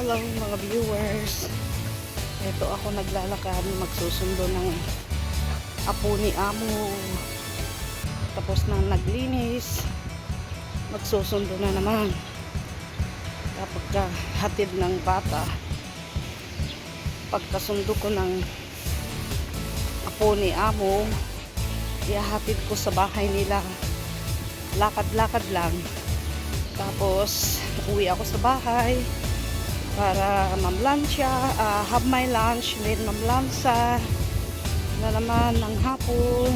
Hello mga viewers. Ito ako naglalakad magsusundo ng apo ni Amo. Tapos na naglinis. Magsusundo na naman. Kapag ka hatid ng bata. Pagkasundo ko ng apo ni Amo, ihahatid ko sa bahay nila. Lakad-lakad lang. Tapos, uwi ako sa bahay para mamlansya, ah, have my lunch, then mamlansa na naman ng hapon.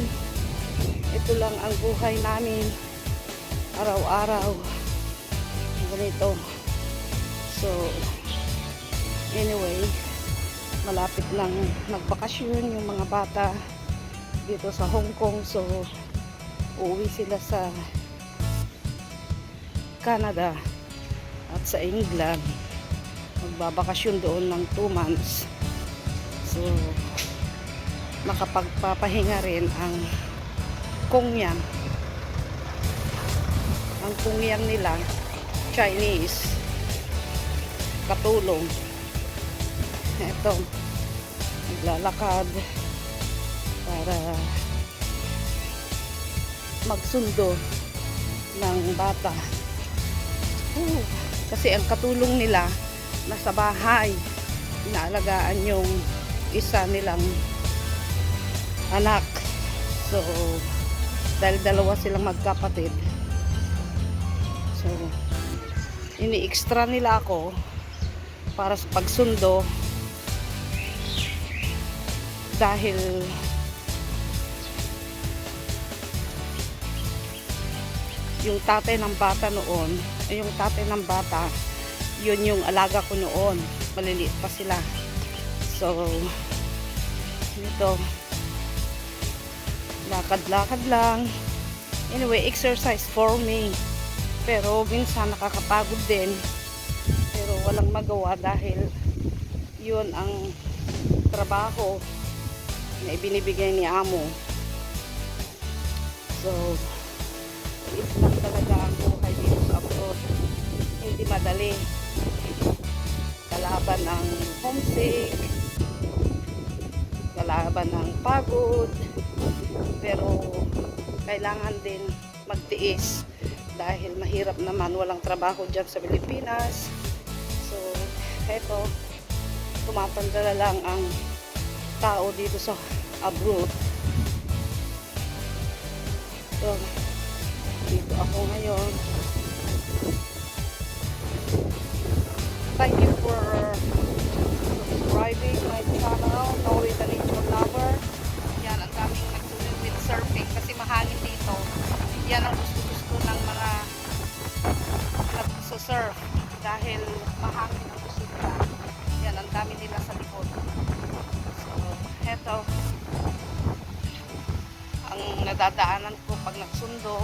Ito lang ang buhay namin araw-araw. Ganito. So, anyway, malapit lang nagbakasyon yung mga bata dito sa Hong Kong. So, uuwi sila sa Canada at sa England magbabakasyon doon ng 2 months. So makapagpapahinga rin ang Kongyang ang Kongyang nila Chinese. Katulong. Eto naglalakad para magsundo ng bata. Oo. Kasi ang katulong nila nasa bahay. Inaalagaan yung isa nilang anak. So, dahil dalawa silang magkapatid. So, ini-extra nila ako para sa pagsundo dahil yung tatay ng bata noon, yung tatay ng bata, yun yung alaga ko noon. Maliliit pa sila. So, ito, lakad-lakad lang. Anyway, exercise for me. Pero minsan nakakapagod din. Pero walang magawa dahil yun ang trabaho na ibinibigay ni amo. So, Maliit lang talaga ang buhay dito sa abroad. Hindi madali. Homesick, kalaban ng pagod, pero kailangan din magtiis dahil mahirap naman walang trabaho dyan sa Pilipinas. So, eto, tumatanda na lang ang tao dito sa abroad. So, dito ako ngayon. Thank you for my channel, Noe the Nature Lover. Yan, ang daming nagsulit with surfing kasi mahangin dito. Yan ang gusto-gusto ng mga nagsusurf dahil mahangin ang gusto. Yan, ang dami nila sa likod. So, eto ang nadadaanan ko pag nagsundo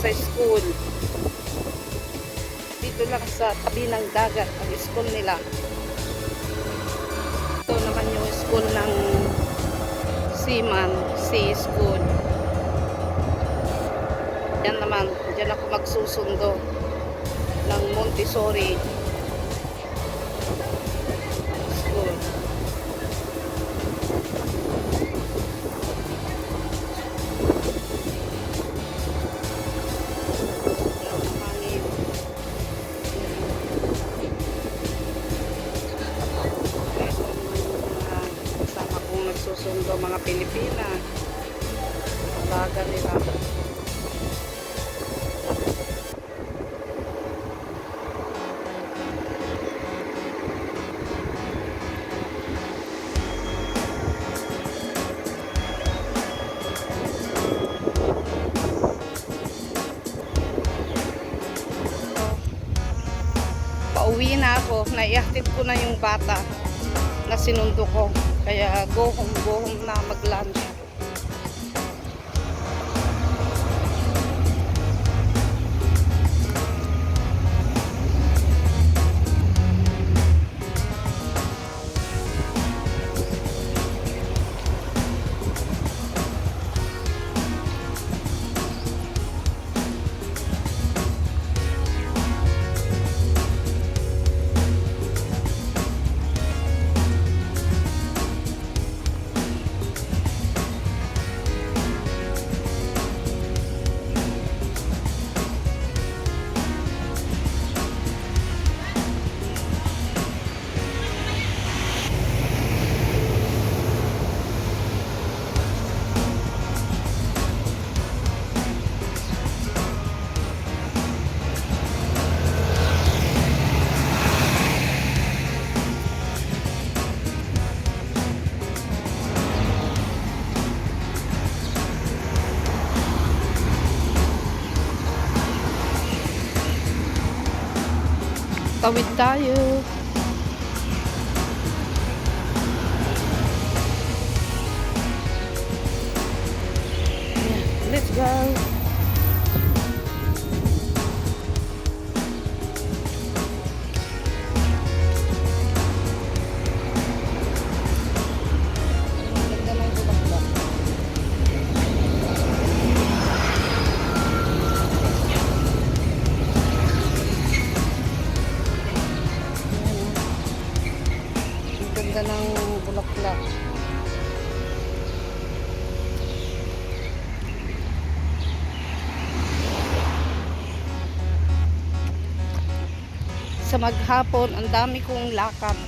sa school. Dito lang sa tabi ng dagat ang school nila. Ito naman yung school ng Seaman Sea School. Yan naman dyan ako magsusundo ng Montessori pauwi na ako. Naiaktid ko na yung bata. na sinundo ko. Kaya go home, go home na mag-lunch. with tayo. Sa maghapon, ang dami kong lakad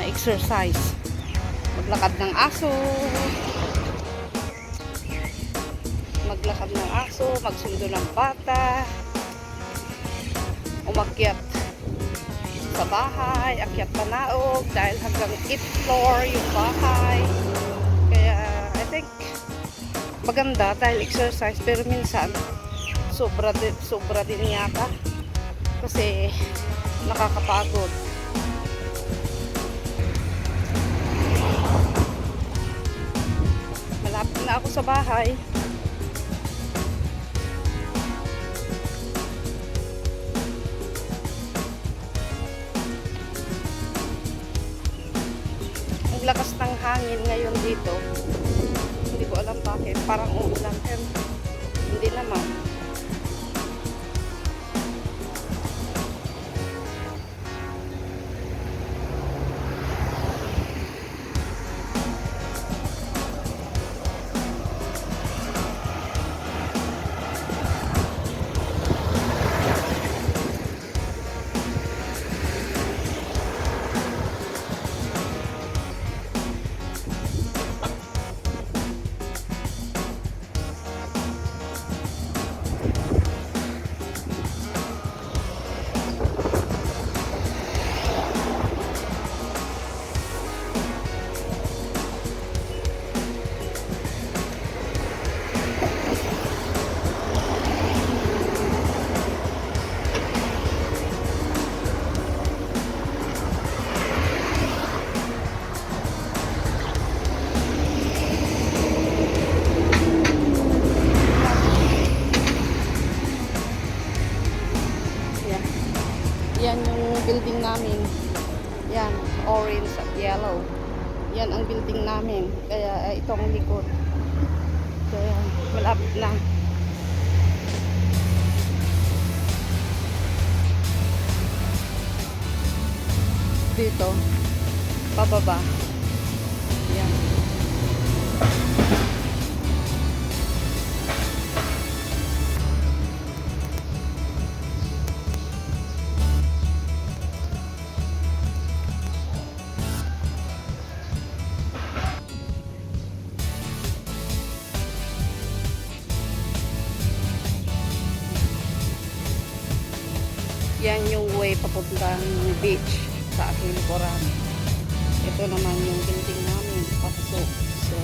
na exercise. Maglakad ng aso. Maglakad ng aso, magsundo ng bata. Umakyat sa bahay, akyat panaog dahil hanggang 8th floor yung bahay. Kaya I think maganda dahil exercise pero minsan sobra din, sobra din yata kasi nakakapagod. Malapit na ako sa bahay. Ang lakas ng hangin ngayon dito. Hindi ko alam bakit. Parang uulan. Hindi naman. Building namin. Yan, orange at yellow. Yan ang building namin. Kaya eh, ito ang likod. Kaya malapit na. Dito, pababa. Yan. Yan yung way papuntang beach sa aking. Ito naman yung building namin, papasok. So,